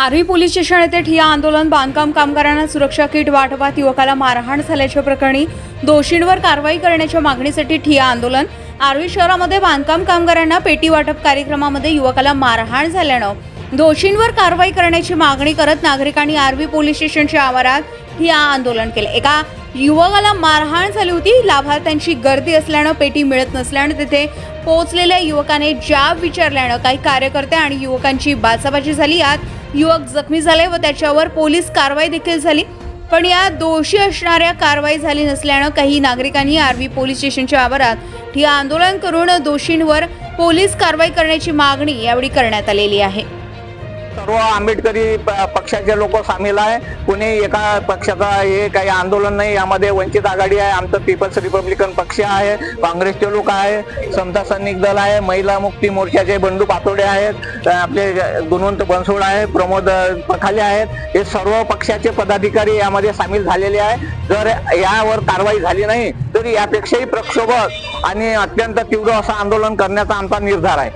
Arvi police station येथे ठिया आंदोलन बांधकाम कामगारांना सुरक्षा किट वाटपात युवकाला मारहाण झाल्याच्या प्रकरणी दोषींवर कारवाई करण्याच्या मागणीसाठी ठिया आंदोलन. आर्वी शहरामध्ये बांधकाम कामगारांना पेटी वाटप कार्यक्रमामध्ये युवकाला मारहाण झाल्यानं दोषींवर कारवाई करण्याची मागणी करत नागरिकांनी आर्वी पोलीस स्टेशनच्या आवारात ठिया आंदोलन केले. एका युवकाला मारहाण झाली होती. लाभार्थ्यांची गर्दी असल्यानं पेटी मिळत नसल्यानं तिथे पोहोचलेल्या युवकाने जाब विचारल्यानं काही कार्यकर्ते आणि युवकांची बाचाबाची झाली. यात युवक जखमी झाले व त्याच्यावर पोलीस कारवाई देखील झाली. पण या दोषी असणाऱ्या कारवाई झाली नसल्यानं काही नागरिकांनी आर्वी पोलीस स्टेशनच्या आवारात ठिय्या आंदोलन करून दोषींवर पोलीस कारवाई करण्याची मागणी यावेळी करण्यात आलेली आहे. सर्व आंबेडकरी पक्षाचे लोक सामील आहे. कुणी एका पक्षाचा हे काही आंदोलन नाही. यामध्ये वंचित आघाडी आहे. आमचं पीपल्स रिपब्लिकन पक्ष आहे. काँग्रेसचे लोक आहे. समता सैनिक दल आहे. महिला मुक्ती मोर्चाचे बंडू पातोडे आहेत. आपले गुणवंत बनसोड आहे. प्रमोद पखाले आहेत. हे सर्व पक्षाचे पदाधिकारी यामध्ये सामील झालेले आहे. जर यावर कारवाई झाली नाही तर यापेक्षाही प्रक्षोभक आणि अत्यंत तीव्र असं आंदोलन करण्याचा आमचा निर्धार आहे.